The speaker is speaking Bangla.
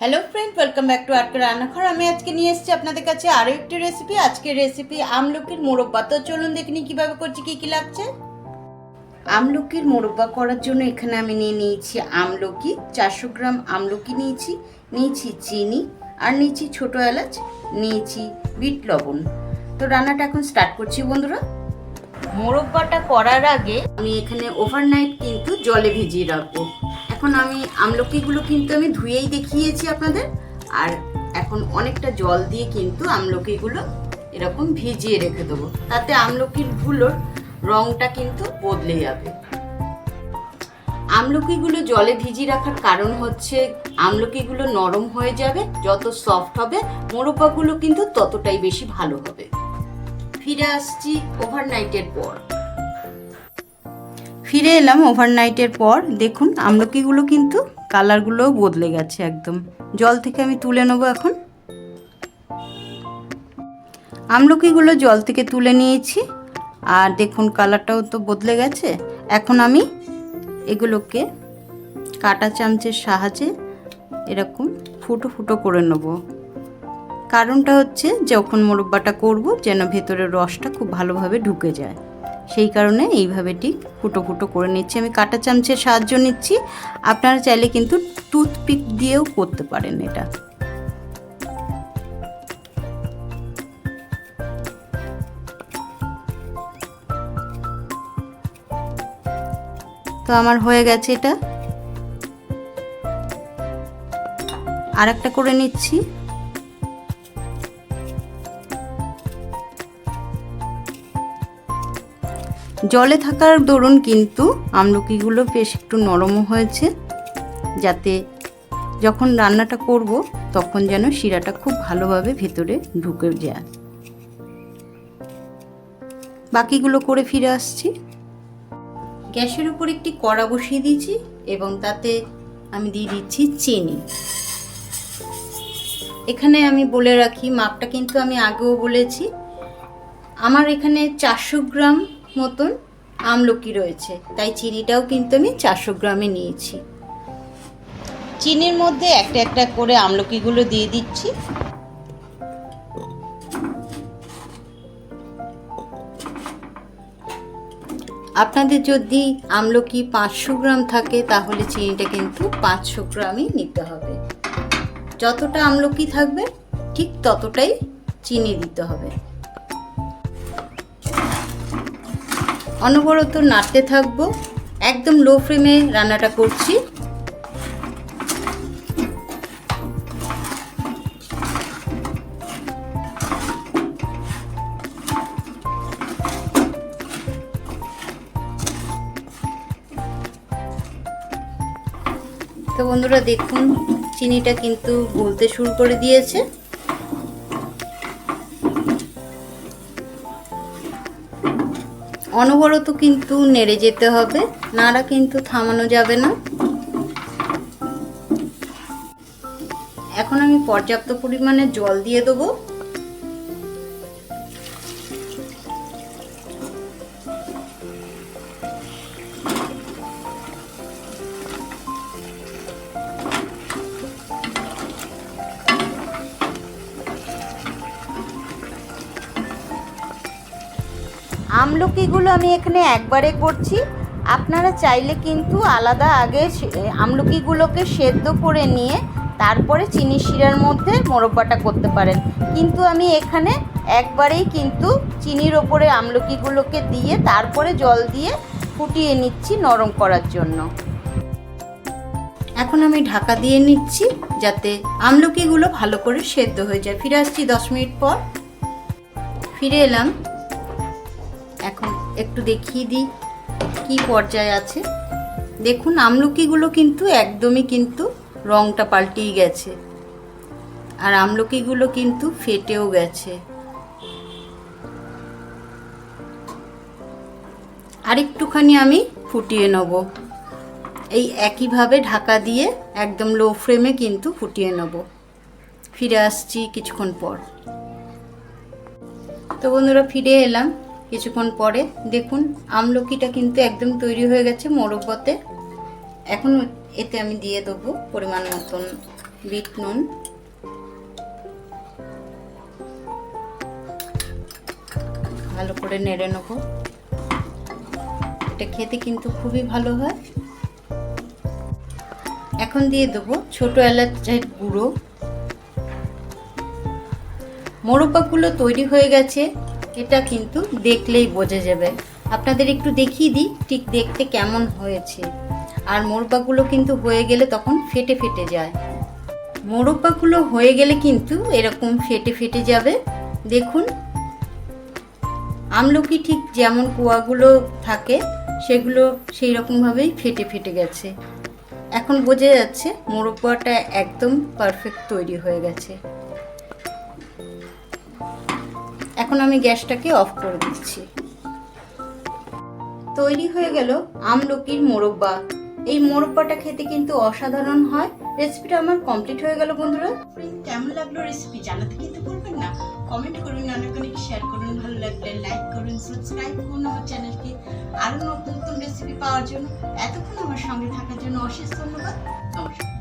Hello friend welcome back to আটকে রান্নাঘর আমি আজকে নিয়ে এসেছি আপনাদের কাছে আরও একটি রেসিপি আজকের রেসিপি আমলকির মোরব্বা। তো চলুন দেখে নিই কীভাবে করছি, কী কী লাগছে। আমলকির মোরব্বা করার জন্য এখানে আমি নিয়ে নিয়েছি আমলকি। চারশো গ্রাম আমলকি নিয়েছি নিয়েছি চিনি আর নিয়েছি ছোটো এলাচ, নিয়েছি বিট লবণ। তো রান্নাটা এখন স্টার্ট করছি বন্ধুরা। মোরব্বাটা করার আগে আমি এখানে ওভারনাইট কিন্তু জলে ভিজিয়ে রাখব। এখন আমি আমলকিগুলো কিন্তু আমি ধুয়েই দেখিয়েছি আপনাদের। আর এখন অনেকটা জল দিয়ে কিন্তু আমলকিগুলো এরকম ভিজিয়ে রেখে দেবো। তাতে আমলকিরগুলোর রংটা কিন্তু বদলে যাবে। আমলকিগুলো জলে ভিজিয়ে রাখার কারণ হচ্ছে আমলকিগুলো নরম হয়ে যাবে, যত সফট হবে, মোরব্বাগুলো কিন্তু ততটাই বেশি ভালো হবে। ফিরে আসছি ওভারনাইটের পর। ফিরে এলাম ওভারনাইটের পর। দেখুন, আমলকিগুলো কিন্তু কালারগুলোও বদলে গেছে একদম। জল থেকে আমি তুলে নেব এখন। আমলকিগুলো জল থেকে তুলে নিয়েছি। আর দেখুন, কালারটাও তো বদলে গেছে। এখন আমি এগুলোকে কাটা চামচের সাহায্যে এরকম ফুটো ফুটো করে নেব। কারণটা হচ্ছে, যখন মোরব্বাটা করব, যেন ভেতরের রসটা খুব ভালোভাবে ঢুকে যায়। সেই কারণে এইভাবে ঠিক ফুটো ফুটো করে নিচ্ছি। আমি কাটা চামচের সাহায্য নিচ্ছি। আপনারা চাইলে কিন্তু টুথপিক দিয়েও করতে পারেন এটা। তো আমার হয়ে গেছে এটা। আর একটা করে নিচ্ছি। জলে থাকার দরুন কিন্তু আমলকিগুলো বেশ একটু নরমও হয়েছে, যাতে যখন রান্নাটা করব তখন যেন শিরাটা খুব ভালোভাবে ভেতরে ঢুকে যায়। বাকিগুলো করে ফিরে আসছি। গ্যাসের উপর একটি কড়া বসিয়ে দিয়েছি এবং তাতে আমি দিয়ে দিচ্ছি চিনি। এখানে আমি বলে রাখি, মাপটা কিন্তু আমি আগেও বলেছি। আমার এখানে চারশো গ্রাম মতন আমলকি রয়েছে। তাই চিনিটাও কিন্তু আমি চারশো গ্রামে নিয়েছি। চিনির মধ্যে একটা একটা করে আমলকিগুলো দিয়ে দিচ্ছি। আপনাদের যদি আমলকি পাঁচশো গ্রাম থাকে তাহলে চিনিটা কিন্তু পাঁচশো গ্রামই নিতে হবে। যতটা আমলকি থাকবে ঠিক ততটাই চিনি দিতে হবে। অনবরত নাড়তে থাকব। একদম লো ফ্লেমে রান্নাটা করছি। তো বন্ধুরা দেখুন, চিনিটা কিন্তু গলতে শুরু করে দিয়েছে। অনবরত কিন্তু নেড়ে যেতে হবে, নাড়া কিন্তু থামানো যাবে না। এখন আমি পর্যাপ্ত পরিমাণে জল দিয়ে দেবো। আমলকিগুলো আমি এখানে একবারে করছি। আপনারা চাইলে কিন্তু আলাদা আগে আমলকিগুলোকে সেদ্ধ করে নিয়ে তারপরে চিনি শিরার মধ্যে মোরব্বাটা করতে পারেন। কিন্তু আমি এখানে একবারেই কিন্তু চিনির ওপরে আমলকিগুলোকে দিয়ে তারপরে জল দিয়ে ফুটিয়ে নিচ্ছি নরম করার জন্য। এখন আমি ঢাকা দিয়ে নিচ্ছি যাতে আমলকিগুলো ভালো করে সেদ্ধ হয়ে যায়। ফিরে আসছি দশ মিনিট পর। ফিরে এলাম। একটু দেখিয়ে দিই কি পর্যায়ে আছে। দেখুন, আমলকিগুলো কিন্তু একদমই কিন্তু রংটা পাল্টেই গেছে। আর আমলকিগুলো কিন্তু ফেটেও গেছে। আরেকটুখানি আমি ফুটিয়ে নেব। এই একইভাবে ঢাকা দিয়ে একদম লো ফ্লেমে কিন্তু ফুটিয়ে নেব। ফিরে আসছি কিছুক্ষণ পর। তো বন্ধুরা, ফিরে এলাম। কিছুক্ষণ পরে দেখুন আমলকিটা কিন্তু একদম তৈরি হয়ে গেছে মোরব্বতে এখন এতে আমি দিয়ে দেবো পরিমাণ মতন বিট নুন। ভালো করে নেড়ে নেব। এটা খেতে কিন্তু খুবই ভালো হয়। এখন দিয়ে দেবো ছোট এলাচের গুঁড়ো। মোরব্বাগুলো তৈরি হয়ে গেছে। এটা কিন্তু দেখলেই বোঝা যাবে। আপনাদের একটু দেখিয়ে দিই ঠিক দেখতে কেমন হয়েছে। আর মোরব্বাগুলো কিন্তু হয়ে গেলে তখন ফেটে ফেটে যায়। মোরব্বাগুলো হয়ে গেলে কিন্তু এরকম ফেটে ফেটে যাবে। দেখুন। আমলকি ঠিক যেমন কুয়াগুলো থাকে, সেগুলো সেই রকমভাবেই ফেটে ফেটে গেছে। এখন বোঝা যাচ্ছে মোরব্বাটা একদম পারফেক্ট তৈরি হয়ে গেছে। এখন আমি গ্যাসটাকে অফ করে দিচ্ছি। তৈরি হয়ে গেল আমলকির মোরব্বা এই মোরব্বাটা খেতে কিন্তু অসাধারণ হয়। রেসিপিটা আমার কমপ্লিট হয়ে গেল বন্ধুরা। কেমন লাগল রেসিপি জানাতে কিন্তু ভুলবেন না। কমেন্ট করুন অনেক শেয়ার করুন। ভালো লাগলে লাইক করুন সাবস্ক্রাইব করুন আমার চ্যানেলকে আরও নতুন নতুন রেসিপি পাওয়ার জন্য। এতক্ষণ আমার সঙ্গে থাকার জন্য অশেষ ধন্যবাদ। নমস্কার।